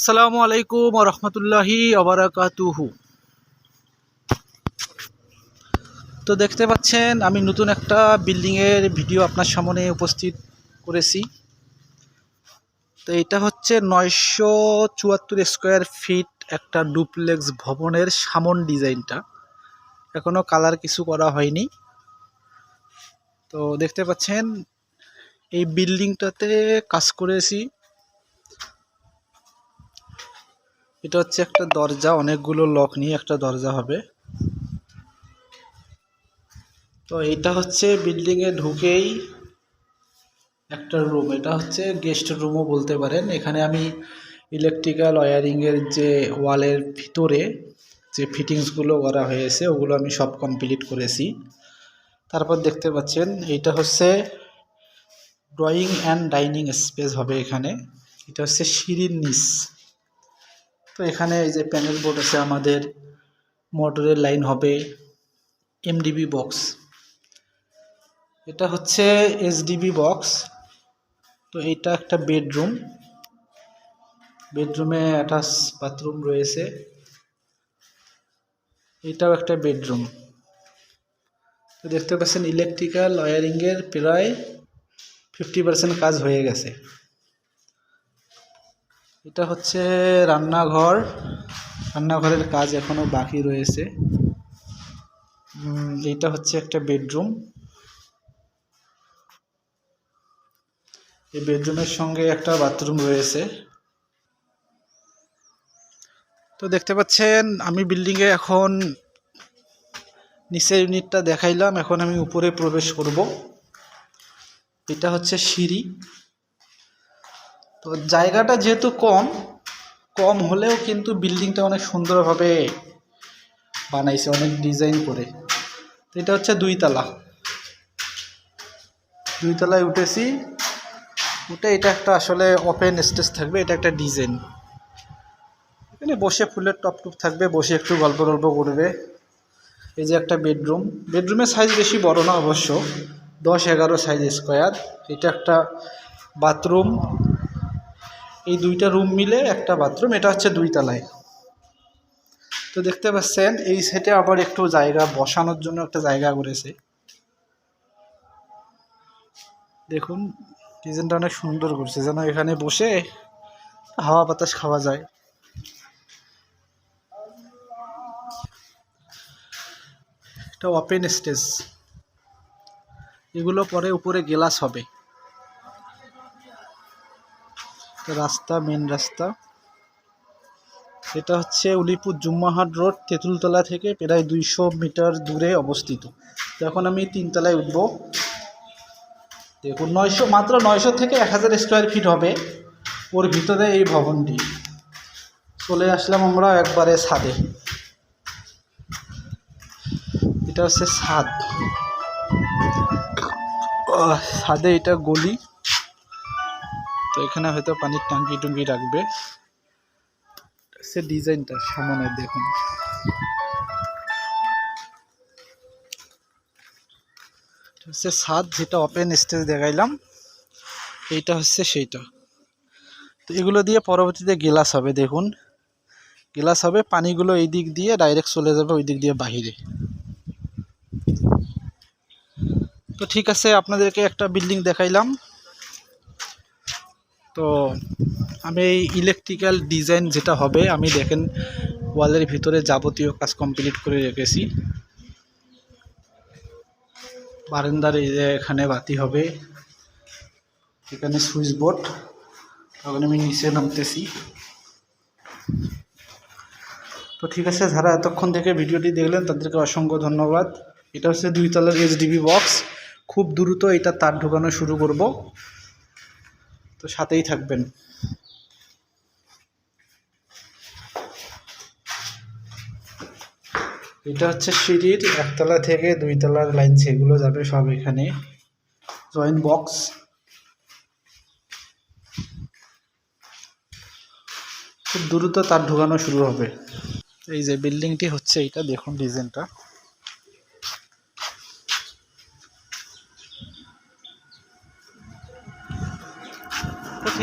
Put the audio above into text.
আসসালামু আলাইকুম রহমতুল্লাহি আবরাকাতুহু তো দেখতে পাচ্ছেন, আমি নতুন একটা বিল্ডিংয়ের ভিডিও আপনার সামনে উপস্থিত করেছি। তো এটা হচ্ছে নয়শো চুয়াত্তর স্কোয়ার ফিট একটা ডুপ্লেক্স ভবনের সামন ডিজাইনটা। এখনও কালার কিছু করা হয়নি। তো দেখতে পাচ্ছেন, এই বিল্ডিংটাতে কাজ করেছি। এটা হচ্ছে একটা দরজা, অনেকগুলো লক নিয়ে একটা দরজা হবে। তো এটা হচ্ছে বিল্ডিংয়ে ঢুকেই একটা রুম এটা হচ্ছে গেস্ট রুমও বলতে পারেন। এখানে আমি ইলেকট্রিক্যাল ওয়ারিংয়ের যে ওয়ালের ভিতরে যে ফিটিংসগুলো করা হয়েছে, ওগুলো আমি সব কমপ্লিট করেছি। তারপর দেখতে পাচ্ছেন, এটা হচ্ছে ড্রয়িং অ্যান্ড ডাইনিং স্পেস হবে এখানে। এটা হচ্ছে সিঁড়ির নিচ। তো এখানে এই যে প্যানেল বোর্ড আছে, আমাদের মোটরের লাইন হবে এমডিবি বক্স এটা হচ্ছে এসডিবি বক্স তো এইটা একটা বেডরুম বেডরুমে অ্যাটাচ বাথরুম রয়েছে। এটাও একটা বেডরুম তো দেখতে পাচ্ছেন ইলেকট্রিক্যাল ওয়ারিংয়ের প্রায় ফিফটি পার্সেন্ট কাজ হয়ে গেছে। এটা হচ্ছে রান্নাঘর। রান্নাঘরের কাজ এখনও বাকি রয়েছে। এইটা হচ্ছে একটা বেডরুম। এই বেডরুমের সঙ্গে একটা বাথরুম রয়েছে। তো দেখতে পাচ্ছেন, আমি বিল্ডিংয়ে এখন নিচের ইউনিটটা দেখাইলাম। এখন আমি উপরে প্রবেশ করব। এটা হচ্ছে সিঁড়ি। তো জায়গাটা যেহেতু কম কম হলেও কিন্তু বিল্ডিংটা অনেক সুন্দরভাবে বানাইছে, অনেক ডিজাইন করে। তো এটা হচ্ছে দুইতলা। দুইতলায় উঠেছি। উঠে এটা একটা আসলে ওপেন স্টেজ থাকবে, এটা একটা ডিজাইন এখানে বসে ফুলের টপ টপ থাকবে, বসে একটু গল্প টল্প করবে। এই যে একটা বেডরুম। বেডরুমের সাইজ বেশি বড় না অবশ্য, দশ এগারো সাইজ স্কোয়ার এটা একটা বাথরুম এই দুইটা রুম মিলে একটা বাথরুম এটা হচ্ছে দুই তলায় তো দেখতে পাচ্ছেন, এই সেটে আবার একটু জায়গা বসানোর জন্য একটা জায়গা করেছে। দেখুন, ডিজাইনটা অনেক সুন্দর করছে, যেন এখানে বসে হাওয়া বাতাস খাওয়া যায়। এটা ওপেন স্টেজ এগুলো পরে উপরে গ্লাস হবে। রাস্তা মেন রাস্তা। এটা হচ্ছে উলিপুর জুম্মাহাট রোড তেঁতুলতলা থেকে প্রায় দুইশো মিটার দূরে অবস্থিত। এখন আমি তিনতলায় উঠব। দেখুন নয়শো মাত্র নয়শো থেকে এক হাজার স্কোয়ার ফিট হবে ওর ভিতরে এই ভবনটি। চলে আসলাম আমরা একবারে ছাদে। এটা হচ্ছে আহ, ছাদে এটা গলি। তো এখানে হয়তো পানির ট্যাঙ্কি টুঙ্কি রাখবে। সে ডিজাইনটা সামনে দেখুন। হচ্ছে ছাদ যেটা ওপেন স্টেজ দেখাইলাম, এইটা হচ্ছে সেইটা। তো এগুলো দিয়ে পরবর্তীতে গ্লাস হবে, দেখুন। গ্লাস হবে, পানিগুলো এই দিক দিয়ে ডাইরেক্ট চলে যাবে ওই দিক দিয়ে বাহিরে। তো ঠিক আছে, আপনাদেরকে একটা বিল্ডিং দেখাইলাম। তো আমি এই ইলেকট্রিক্যাল ডিজাইন যেটা হবে, আমি দেখেন ওয়ালের ভিতরে যাবতীয় কাজ কমপ্লিট করে রেখেছি। বারান্দার এখানে বাতি হবে, এখানে সুইচ বোর্ড, তখন আমি নিচে নামতেছি। তো ঠিক আছে, যারা এতক্ষণ থেকে ভিডিওটি দেখলেন, তাদেরকে অসংখ্য ধন্যবাদ। এটা হচ্ছে দুই তলার এইচডিবি বক্স খুব দ্রুত এটা তার ঢোকানো শুরু করব। তো সাথেই থাকবেন। এটা হচ্ছে সিঁড়ির একতলা থেকে দুই তলার লাইন, সেগুলো যাবে সব এখানে। Joint box. খুব দ্রুত তার ঢোকানো শুরু হবে। এই যে বিল্ডিংটি হচ্ছে, এইটা দেখুন ডিজাইনটা।